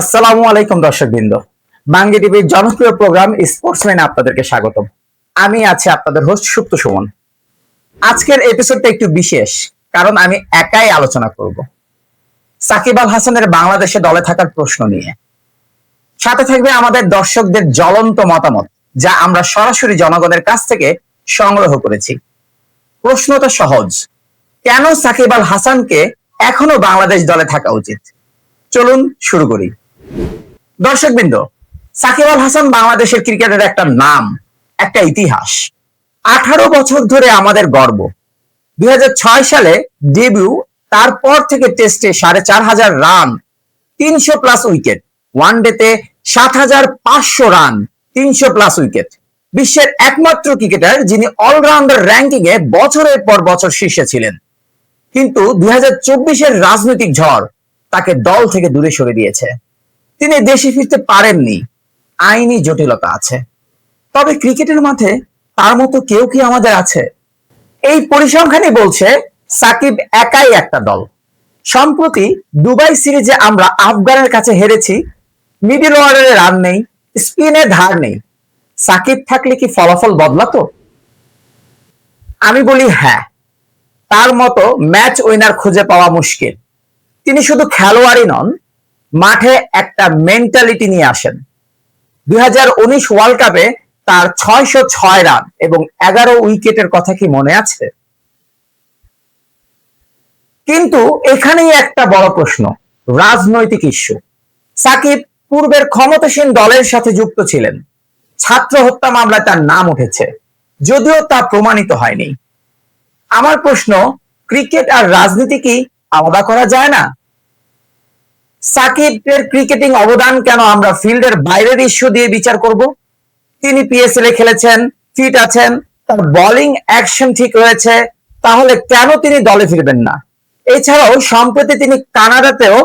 আসসালামু আলাইকুম দর্শকবৃন্দ। বাঙ্গি টিভির জনপ্রিয় প্রোগ্রাম স্পোর্টসম্যান আপনাদেরকে স্বাগতম। আমি আছি আপনাদের হোস্ট সুপ্ত সুমন। আজকের এপিসোডটা একটু বিশেষ, কারণ আমি একাই আলোচনা করব। সাকিব আল হাসানের বাংলাদেশে দলে থাকার প্রশ্ন নিয়ে। সাথে থাকবে আমাদের দর্শকদের জ্বলন্ত মতামত, যা আমরা সরাসরি জনগণের কাছ থেকে সংগ্রহ করেছি। প্রশ্নটা সহজ, কেন সাকিব আল হাসানকে এখনও বাংলাদেশ দলে থাকা উচিত? চলুন শুরু করি। দর্শকবৃন্দ, সাকিব আল হাসান বাংলাদেশের ক্রিকেটের একটা নাম, একটা ইতিহাস। আঠারো বছর ধরে আমাদের গর্ব। দুই সালে ডেবিউ তারপর থেকে টেস্টে সাড়ে চার হাজার রান তিনশো প্লাস উইকেট ওয়ান ডেতে সাত হাজার পাঁচশো রান তিনশো প্লাস উইকেট বিশ্বের একমাত্র ক্রিকেটার যিনি অলরাউন্ডার র্যাঙ্কিং এ বছরের পর বছর শীর্ষে ছিলেন। কিন্তু দুই চব্বিশের রাজনৈতিক ঝড় তাকে দল থেকে দূরে সরে দিয়েছে। তিনি দেশে ফিরতে পারেননি। আইনি জটিলতা আছে। তবে ক্রিকেটের মাঠে তার মতো কেউ কি আমাদের আছে? এই পরিসংখ্যানই বলছে সাকিব একাই একটা দল। সম্প্রতি দুবাই সিরিজে আমরা আফগানের কাছে হেরেছি, মিডল অর্ডারে রান নেই, স্পিনে ধার নেই। সাকিব থাকলে কি ফলাফল বদলাতো? আমি বলি হ্যাঁ। তার মতো ম্যাচ উইনার খুঁজে পাওয়া মুশকিল। তিনি শুধু খেলোয়াড়ই নন মাঠে একটা মেন্টালিটি নিয়ে আসেন। দুই হাজার উনিশ ওয়ার্ল্ড কাপে তার ছয়শো ছয় রান এবং এগারো উইকেটের কথা কি মনে আছে? কিন্তু এখানেই একটা বড় প্রশ্ন, রাজনৈতিক ইস্যু সাকিব পূর্বের ক্ষমতাসীন দলের সাথে যুক্ত ছিলেন। ছাত্র হত্যা মামলায় তার নাম উঠেছে, যদিও তা প্রমাণিত হয়নি। আমার প্রশ্ন, ক্রিকেট আর রাজনীতি কি আলাদা করা যায় না? সাকিবের ক্রিকেটিং অবদান কেন আমরা ফিল্ডের বাইরের ইস্যু দিয়ে বিচার করব? তিনি পিএসএল এ খেলেছেন, ফিট আছেন, তার বোলিং অ্যাকশন ঠিক রয়েছে, তাহলে কেন তিনি দলে ফিরবেন না? এছাড়াও, সম্প্রতি তিনি কানাডাতেও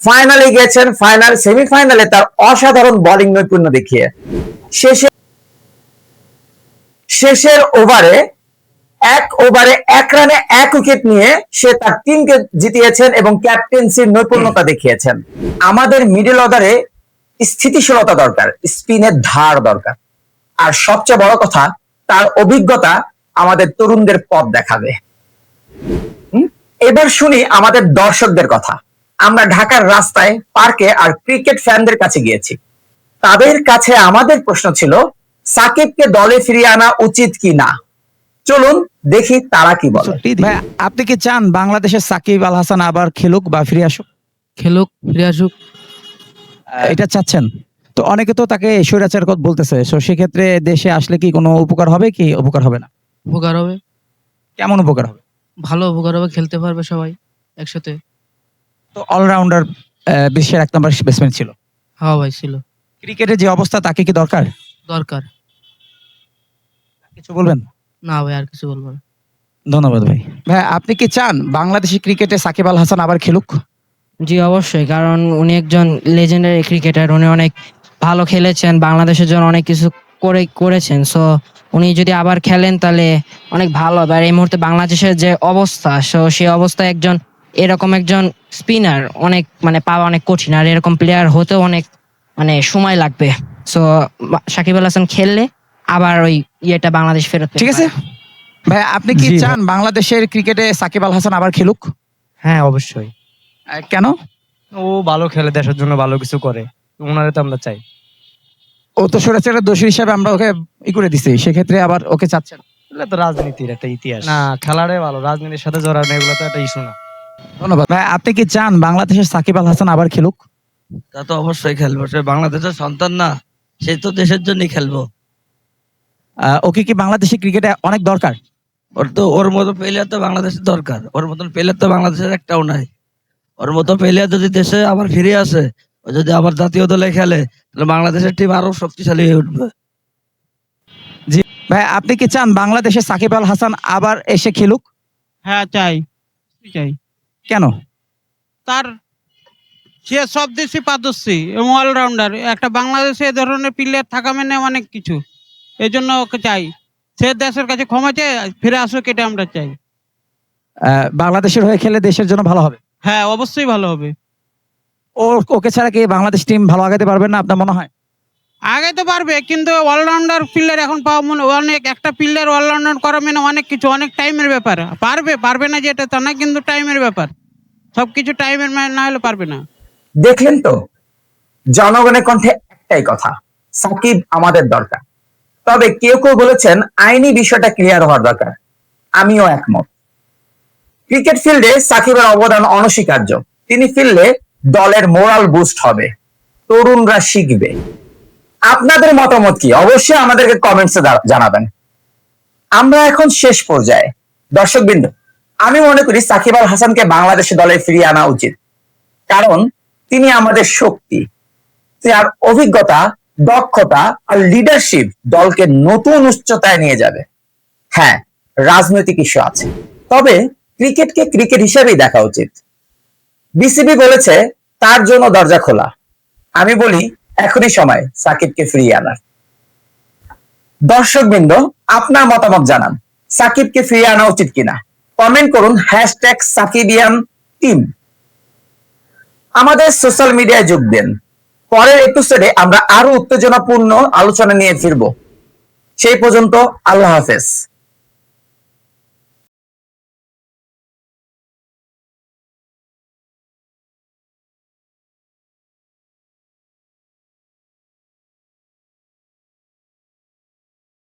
ফাইনালে গিয়েছেন ফাইনাল সেমিফাইনালে তার অসাধারণ বোলিং নৈপুণ্য দেখিয়ে। শেষে শেষের ওভারে এক ওভারে এক রানে এক উইকেট নিয়ে সে তার টিমকে জিতিয়েছেন এবং ক্যাপ্টেন্সির নৈপুণ্যতা দেখিয়েছেন। আমাদের মিডল অর্ডারে স্থিতিশীলতা দরকার স্পিনের ধার দরকার। আর সবচেয়ে বড় কথা, তার অভিজ্ঞতা আমাদের তরুণদের পথ দেখাবে। এবার শুনি আমাদের দর্শকদের কথা। আমরা ঢাকার রাস্তায়, পার্কে আর ক্রিকেট ফ্যানদের কাছে গিয়েছি। তাদের কাছে আমাদের প্রশ্ন ছিল, সাকিবকে দলে ফিরিয়ে আনা উচিত কি না চলুন দেখি তারা কি বলে। আপনি কি চান বাংলাদেশের সাকিব আল হাসান আবার খেলুক বা ফিরে আসুক? খেলুক ফিরে আসুক। এটা চাচ্ছেন। তো অনেকে তো তাকে স্বৈরাচার কথা বলতেছে। তো সেক্ষেত্রে দেশে আসলে কি কোনো উপকার হবে কি উপকার হবে না? উপকার হবে। কেমন উপকার হবে? ভালো উপকার হবে খেলতে পারবে সবাই একসাথে। তো অলরাউন্ডার বিশ্বের এক নম্বর ব্যাটসম্যান ছিল। হ্যাঁ ভাই ছিল। ক্রিকেটের যে অবস্থা তাকে কি দরকার? দরকার। কিছু বলবেন? না ভাই আর কিছু বলব না। ধন্যবাদ ভাই। ভাই আপনি কি চান বাংলাদেশি ক্রিকেটে সাকিব আল হাসান আবার খেলুক? জি অবশ্যই কারণ উনি একজন লেজেন্ডারি ক্রিকেটার উনি অনেক ভালো খেলেছেন বাংলাদেশের জন্য অনেক কিছু করে করেছেন। সো উনি যদি আবার খেলেন তাহলে অনেক ভালো। হবে আর এই মুহূর্তে বাংলাদেশের যে অবস্থা সো সেই অবস্থায় একজন এরকম একজন স্পিনার অনেক মানে পাওয়া অনেক কঠিন। আর এরকম প্লেয়ার হতেও অনেক মানে সময় লাগবে। সো সাকিব আল হাসান খেললে আবার ওই ইয়েটা বাংলাদেশ ফেরত পেতে ঠিক আছে? পারে। ভাই আপনি কি জি চান বাংলাদেশের ক্রিকেটে সাকিব আল হাসান আবার খেলুক? হ্যাঁ অবশ্যই। আহ, কেন? ও ভালো খেলে দেশের জন্য ভালো কিছু করে। ওনারে তো আমরা চাই। ও তো স্বৈরাচারের দোষী হিসাবে আমরা ওকে ই করে দিছি সেক্ষেত্রে আবার ওকে চাচ্ছেন। এগুলো তো রাজনীতির একটা ইতিহাস। না খেলারে ভালো রাজনীতির সাথে জড়ানো এগুলো তো একটা ইস্যু না। ধন্যবাদ। ভাই আপনি কি চান বাংলাদেশের সাকিব আল হাসান আবার খেলুক? তা তো অবশ্যই খেলব সে বাংলাদেশের সন্তান না সে তো দেশের জন্যই খেলব। ওকে কি বাংলাদেশি ক্রিকেটে অনেক দরকার? ওর তো ওর মতো প্লেয়ার তো বাংলাদেশের দরকার। ওর মতন প্লেয়ার তো বাংলাদেশের একটাও নাই। ওর মতো প্লেয়ার যদি দেশে আবার ফিরে আসে ও যদি আবার জাতীয় দলে খেলে তাহলে বাংলাদেশের টিম আরও শক্তিশালী হয়ে উঠবে। ভাই আপনি কি চান বাংলাদেশের সাকিব আল হাসান আবার এসে খেলুক? হ্যাঁ চাই। চাই। কেন? তার সে সব দেশে পারদর্শী এবং অলরাউন্ডার একটা বাংলাদেশে এ ধরনের প্লেয়ার থাকা মানে অনেক কিছু। এই জন্য ওকে চাই। সে দেশের কাছে ক্ষমা চাই ফিরে আসুক এটা আমরা চাই। আহ, বাংলাদেশের হয়ে খেলে দেশের জন্য ভালো হবে? হ্যাঁ অবশ্যই ভালো হবে। ও ওকে ছাড়া কি বাংলাদেশ টিম ভালো আগাতে পারবে না আপনার মনে হয়? আগে তো পারবে কিন্তু অলরাউন্ডার প্লেয়ার এখন পাওয়া মনে অনেক একটা প্লেয়ার অলরাউন্ডার করা মানে অনেক কিছু অনেক টাইমের ব্যাপার। পারবে পারবে না যেটা তা না কিন্তু টাইমের ব্যাপার। সবকিছু টাইমের না হলে পারবে না। দেখলেন তো জনগণের কণ্ঠে একটাই কথা সাকিব আমাদের দরকার। তবে কেউ কেউ বলেছেন আইনি বিষয়টা ক্লিয়ার হওয়ার দরকার। আমিও একমত। ক্রিকেট ফিল্ডে সাকিবের অবদান অনস্বীকার্য। তিনি ফিরলে দলের মোরাল বুস্ট হবে। তরুণরা শিখবে। আপনাদের মতামত কি? অবশ্যই আমাদেরকে কমেন্টসে জানাবেন। আমরা এখন শেষ পর্যায়ে। দর্শকবৃন্দ, আমি মনে করি সাকিব আল হাসানকে বাংলাদেশে দলে ফিরিয়ে আনা উচিত। কারণ তিনি আমাদের শক্তি। তার অভিজ্ঞতা দক্ষতা আর লিডারশিপ দলকে নতুন উচ্চতায় নিয়ে যাবে। হ্যাঁ রাজনৈতিক ইস্যু আছে। তবে ক্রিকেটকে ক্রিকেট হিসেবেই দেখা উচিত। বিসিবি বলেছে, তার জন্য দরজা খোলা। আমি বলি, এখনই সময়, সাকিবকে ফিরিয়ে আনার। দর্শকবৃন্দ, আপনার মতামত জানান, সাকিবকে ফিরিয়ে আনা উচিত কিনা? কমেন্ট করুন হ্যাশট্যাগ সাকিবিয়ান টিম। আমাদের সোশ্যাল মিডিয়ায় যোগ দেন। পরের এপিসোডে আমরা আরও উত্তেজনাপূর্ণ আলোচনা নিয়ে ফিরব। সেই পর্যন্ত আল্লাহ হাফেজ।